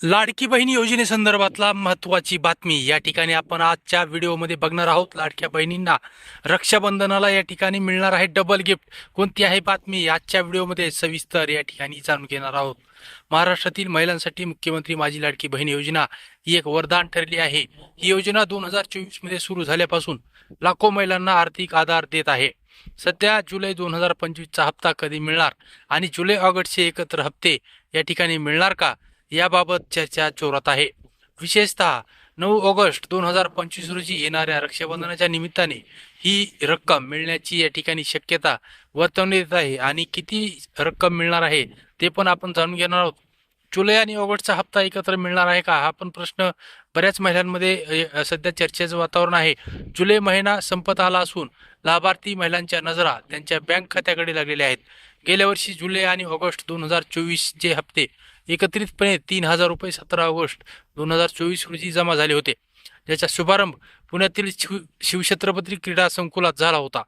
लाडकी बहीण योजनेसंदर्भातला महत्त्वाची बातमी. या ठिकाणी आपण आजच्या व्हिडिओमध्ये बघणार आहोत लाडक्या बहिणींना रक्षाबंधनाला या ठिकाणी मिळणार आहे डबल गिफ्ट कोणती आहे बातमी? आजच्या व्हिडिओमध्ये सविस्तर या ठिकाणी जाणून घेणार आहोत. महाराष्ट्रातील महिलांसाठी मुख्यमंत्री माझी लाडकी बहीण योजना ही एक वरदान ठरली आहे. ही योजना दोन हजार चोवीसमध्ये सुरू झाल्यापासून लाखो महिलांना आर्थिक आधार देत आहे. सध्या जुलै दोन हजार पंचवीसचा हप्ता कधी मिळणार आणि जुलै ऑगस्टचे एकत्र हप्ते या ठिकाणी मिळणार का? याबाबत चर्चा जोरात आहे. विशेषतः नऊ ऑगस्ट दोन हजार पंचवीस रोजी येणाऱ्या रक्षाबंधनाच्या निमित्ताने ही रक्कम मिळण्याची या ठिकाणी शक्यता वर्तवण्यात येत आहे आणि किती रक्कम मिळणार आहे ते पण आपण जाणून घेणार आहोत. जुलै आणि ऑगस्टचा हप्ता एकत्र मिळणार आहे का? हा पण प्रश्न बऱ्याच महिलांमध्ये सध्या चर्चेचं वातावरण आहे. जुलै महिना संपत आला असून लाभार्थी महिलांच्या नजरा त्यांच्या बँक खात्याकडे लागलेल्या आहेत. गेल्या वर्षी जुलै आणि ऑगस्ट दोन हजार चोवीसचे हप्ते एकत्रितपणे तीन हजार रुपये सतरा ऑगस्ट दोन हजार चोवीस रोजी जमा झाले होते. ज्याचा शुभारंभ पुण्यातील शिव शिवछत्रपती क्रीडा संकुलात झाला होता.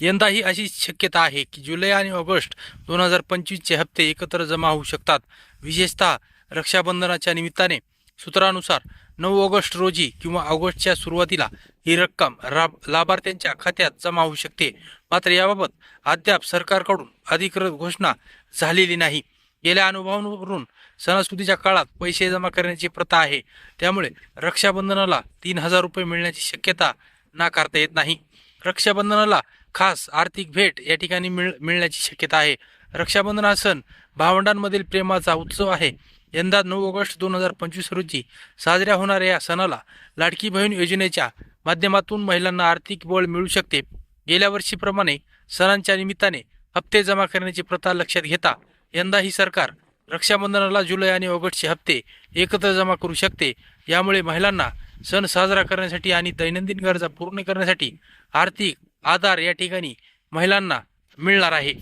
यंदाही अशी शक्यता आहे की जुलै आणि ऑगस्ट दोन हजार पंचवीसचे हप्ते एकत्र जमा होऊ शकतात. विशेषतः रक्षाबंधनाच्या निमित्ताने सूत्रानुसार नऊ ऑगस्ट रोजी किंवा ऑगस्टच्या सुरुवातीला ही रक्कम राब लाभार्थ्यांच्या खात्यात जमा होऊ शकते. मात्र याबाबत अद्याप सरकारकडून अधिकृत घोषणा झालेली नाही. गेल्या अनुभवावरून सणासुदीच्या काळात पैसे जमा करण्याची प्रथा आहे. त्यामुळे रक्षाबंधनाला तीन हजार रुपये मिळण्याची शक्यता नाकारता येत नाही. रक्षाबंधनाला खास आर्थिक भेट या ठिकाणी मिळ मिळण्याची शक्यता आहे. रक्षाबंधन हा सण भावंडांमधील प्रेमाचा उत्सव आहे. यंदा नऊ ऑगस्ट दोन हजार पंचवीस रोजी साजऱ्या होणाऱ्या या सणाला लाडकी बहीण योजनेच्या माध्यमातून महिलांना आर्थिक बळ मिळू शकते. गेल्या वर्षीप्रमाणे सणांच्या निमित्ताने हप्ते जमा करण्याची प्रथा लक्षात घेता यंदा ही सरकार रक्षाबंधनाला जुलै आणि ऑगस्टचे हप्ते एकत्र जमा करू शकते. यामुळे महिलांना सण साजरा करण्यासाठी आणि दैनंदिन गरजा पूर्ण करण्यासाठी आर्थिक आधार या ठिकाणी महिलांना मिळणार आहे.